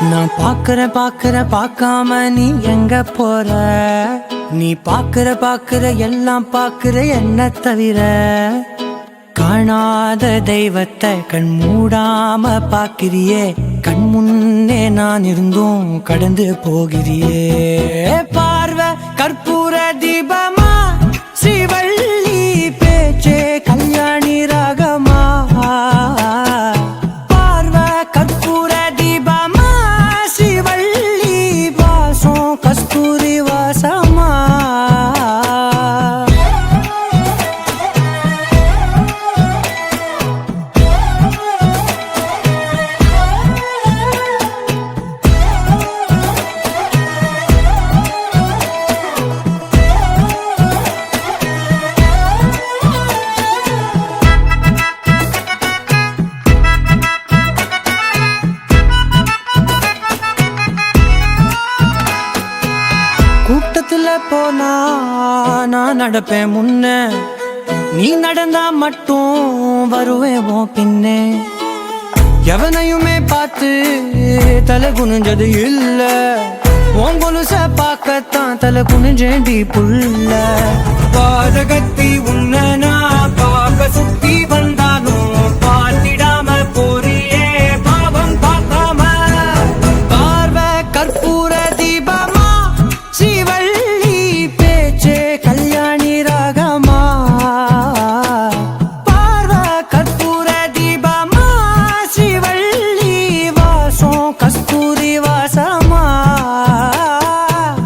நான் பாக்குற பாக்குற பார்க்காம நீ எங்க போற? நீ பாக்குற பாக்குற எல்லாம் பாக்குற என்ன தவிர? காணாத தெய்வத்தை கண் மூடாம பாக்கிறியே கண் முன்னே நான் இருந்தும் கடந்து போகிறியே. பார்வை கற்பூர தீப போனா நான் நடப்பேன் முன்ன. நீ நடந்தா மட்டும் வருவேன் பின்னே. எவனையுமே பார்த்து தலை குனிஞ்சது இல்ல. உன் கொலுச பார்க்கத்தான் தலை குனிஞ்சேண்டி புள்ள